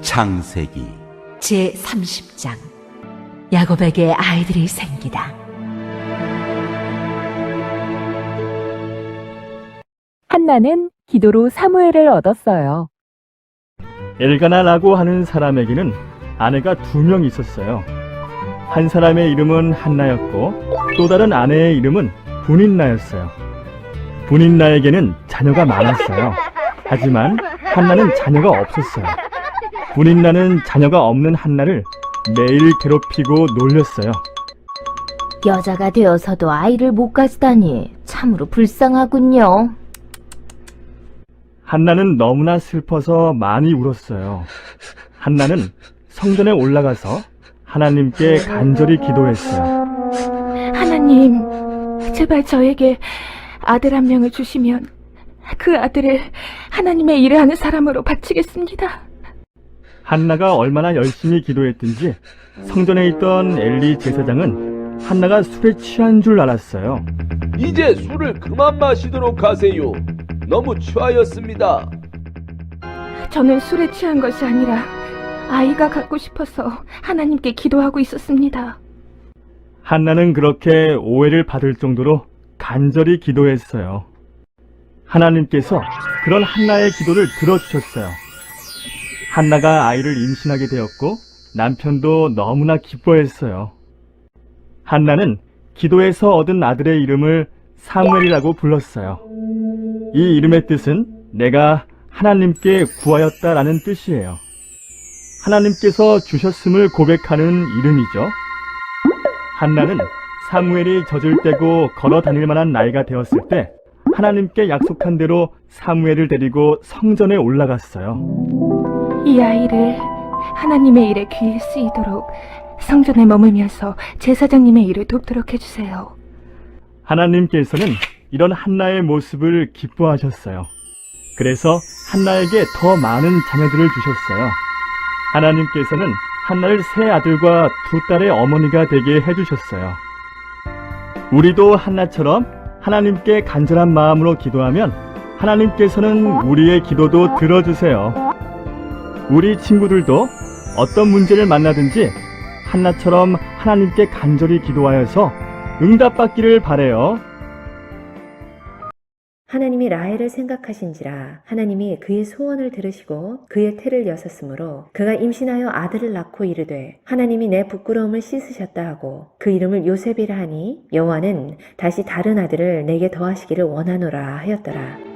창세기 제 30장 야곱에게 아이들이 생기다. 한나는 기도로 사무엘을 얻었어요. 엘가나라고 하는 사람에게는 아내가 두 명 있었어요. 한 사람의 이름은 한나였고 또 다른 아내의 이름은 분인나였어요. 분인나에게는 자녀가 많았어요. 하지만 한나는 자녀가 없었어요. 분인나는 자녀가 없는 한나를 매일 괴롭히고 놀렸어요. 여자가 되어서도 아이를 못 가지다니 참으로 불쌍하군요. 한나는 너무나 슬퍼서 많이 울었어요. 한나는 성전에 올라가서 하나님께 간절히 기도했어요. 하나님, 제발 저에게 아들 한 명을 주시면 그 아들을 하나님의 일을 하는 사람으로 바치겠습니다. 한나가 얼마나 열심히 기도했든지 성전에 있던 엘리 제사장은 한나가 술에 취한 줄 알았어요. 이제 술을 그만 마시도록 하세요. 너무 취하였습니다. 저는 술에 취한 것이 아니라 아이가 갖고 싶어서 하나님께 기도하고 있었습니다. 한나는 그렇게 오해를 받을 정도로 간절히 기도했어요. 하나님께서 그런 한나의 기도를 들어주셨어요. 한나가 아이를 임신하게 되었고 남편도 너무나 기뻐했어요. 한나는 기도에서 얻은 아들의 이름을 사무엘이라고 불렀어요. 이 이름의 뜻은 내가 하나님께 구하였다라는 뜻이에요. 하나님께서 주셨음을 고백하는 이름이죠. 한나는 사무엘이 젖을 떼고 걸어 다닐 만한 나이가 되었을 때 하나님께 약속한 대로 사무엘을 데리고 성전에 올라갔어요. 이 아이를 하나님의 일에 귀히 쓰이도록 성전에 머물면서 제사장님의 일을 돕도록 해주세요. 하나님께서는 이런 한나의 모습을 기뻐하셨어요. 그래서 한나에게 더 많은 자녀들을 주셨어요. 하나님께서는 한나를 세 아들과 두 딸의 어머니가 되게 해주셨어요. 우리도 한나처럼 하나님께 간절한 마음으로 기도하면 하나님께서는 우리의 기도도 들어주세요. 우리 친구들도 어떤 문제를 만나든지 한나처럼 하나님께 간절히 기도하여서 응답받기를 바래요. 하나님이 라헬을 생각하신지라 하나님이 그의 소원을 들으시고 그의 태를 여섰으므로 그가 임신하여 아들을 낳고 이르되 하나님이 내 부끄러움을 씻으셨다 하고 그 이름을 요셉이라 하니 여호와는 다시 다른 아들을 내게 더하시기를 원하노라 하였더라